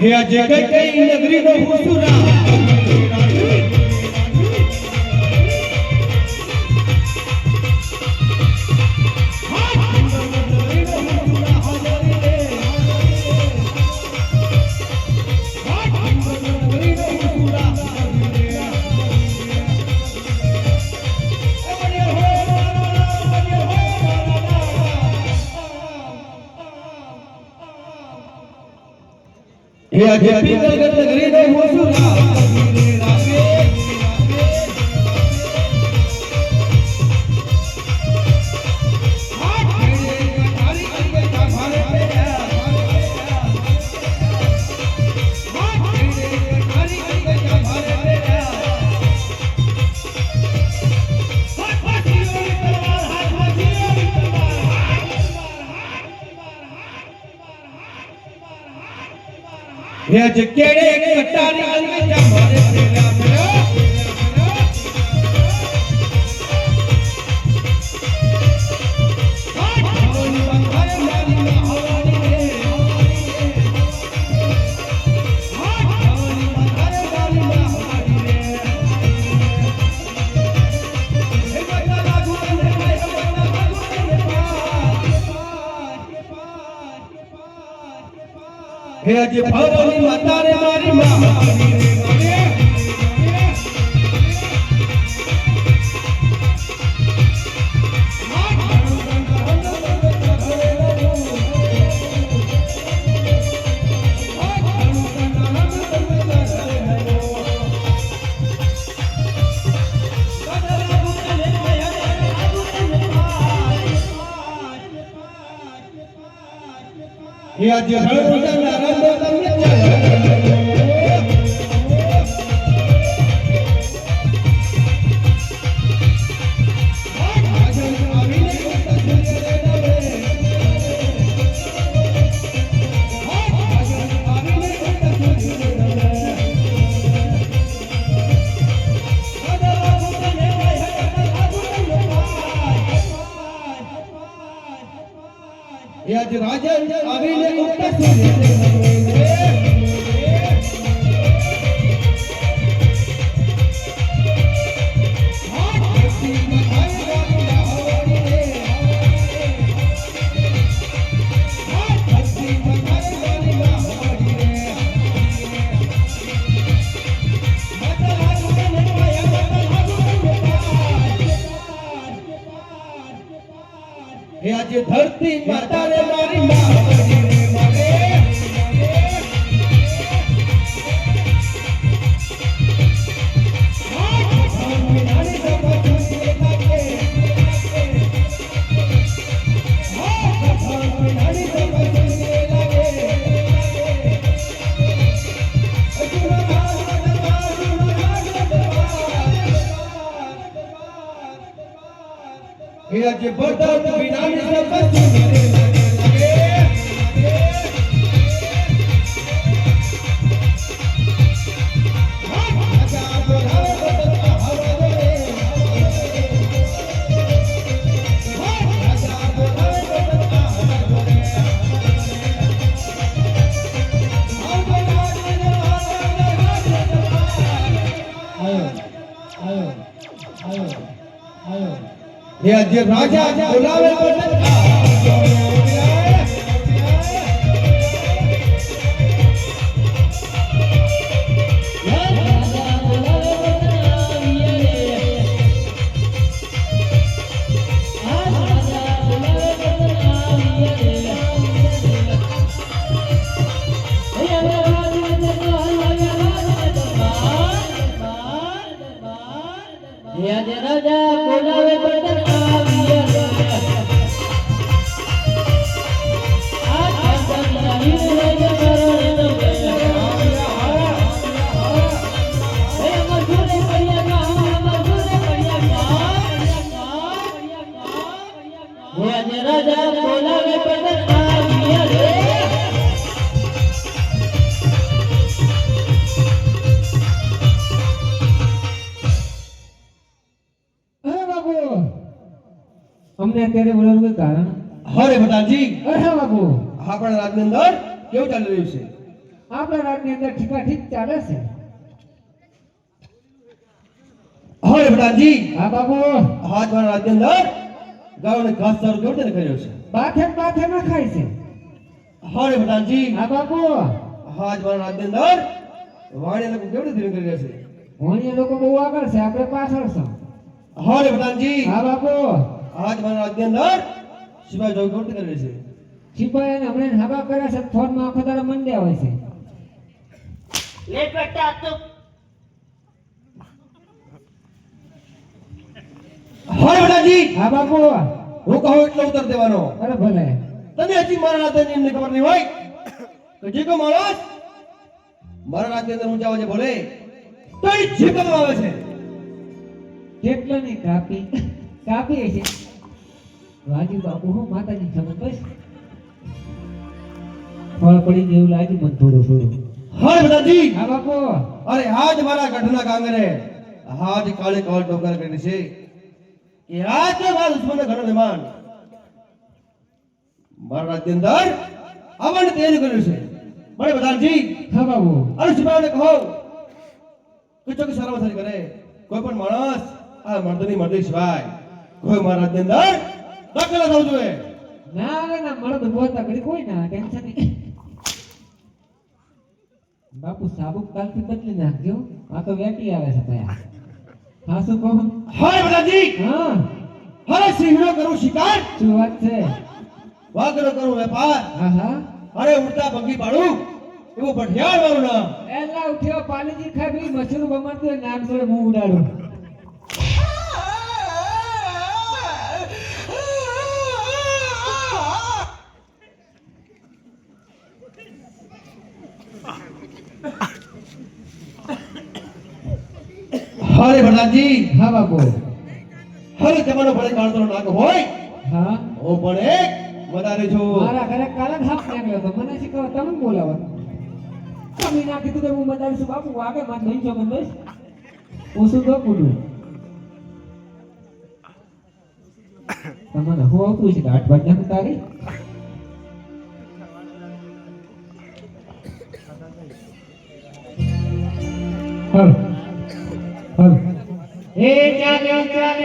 હે કઈ કઈ નગરી નો હુસુરા હે આજે પિંગલગઢ નગરી નો હુસુરા કેડે કટારી અંગજા હે આજે ભવાની માતા રે મારી માં. હે આજે રંગો તમને ચાલે હે આજે રાજા આવીને આજે ધરતી માતા હે આજે બદલ વિનાની સપત હે આજે રાજા બોલાવે અમને અત્યારે બોલાવવાનું કોઈ કારણ? હરે બટાજી અરે બાપુ. આપણા રાજની અંદર કેવું ચાલી રહ્યું છે? આપણા રાજની અંદર ઠીકા ઠીક ચાલે છે. હરે પ્રધાનજી હા બાબુ હાથ તમારા રાજ્યની અંદર ગાયોને ઘાસ ચારો કેવું તેને કર્યો છે? બાથે બાથે ના ખાય છે. હરે પ્રધાનજી હા બાબુ હા તમારા રાજ્યની અંદર વાણિયા લોકો કેવી ધીરે કરી રહ્યા છે? ભણીએ લોકો બહુ આગળ છે આપણે પાછળ છે. હરે પ્રધાનજી હા બાબુ હાથ મારા આજ્ઞા અંદર સિવાય જોઈ કેવી કરે છે. સિપાહી અને હમણાં હગા કરે છે ફોનમાં આખો દાડો મન હોય છે. લે બેટા તો હવે પ્રધાનજી હા બાપુ. હું કહું એટલો ઉત્તર દેવાનો. અરે ભલે. તને હજી મારા રાજ્યની એમને ખબર નહીં હોય? તો જે કોઈ માણસ મારા રાજ્ય અંદર ઊંચા છે ભલે. તો એ જીવવામાં આવે છે. કેટલો ની કાપી? કાપી છે રાજુ બાપુ હું માતાજી ખબર બસ ફળ પડી ગયું એવું મન થોડું થોડું હા દાદી હા બાપુ. અરે આજ મારા ગઢના કાંગરે હાજ કાળે કાળ ડોકર કરી છે. કે આજ મારા દુશ્મન ઘણો મહેમાન મારા રાજ્ય અંદર આવવાની તેલ કર્યું છે. મને બધાજી હા બાબુ અરે સુભાને કહો. કે ચોકી સલામત કરે. કોઈ પણ માણસ આ મર્દની મર્દી સિવાય કોઈ મારા રાજ્ય અંદર દાખલ થવું જોઈએ ના ના ના મળદ બોલતા કરી કોઈ ના ટેન્શન નહીં. બાપુ સાબુ કાલથી બદલી નાખજો. આ તો વેટી આવે છે ભયા હા શું કહું? હાય બલાજી હા. હરે સિંહનો કરું શિકાર. શું વાત છે? વાગરો કરું વેપાર. હા હા. અરે ઉડતા ભંગી પાડું. એવું પઠિયાર મારું નામ. એલા ઉઠ્યો પાણીજી ખાબી મશરૂમ બમાડતું નામ જોડે હું ઉડાડું. હારે ભરદાનજી હા બાપુ. હરે તમારો ભલે કાળતો નાક હોય. હા? ઓ પણ એક વધારે છો. મારા ઘરે કાલે હાફ નીકળ્યો તો મને શીખવા તમે બોલાવો તમે ના કીધું કે હું બતાવીશ. બાપુ વાગે માં નહીં છો મને હું શું તો બોલું તમારે હું આવતું છે આઠ વાગ્યા તારી? હા એ ચાલ્યો ચાલ્યો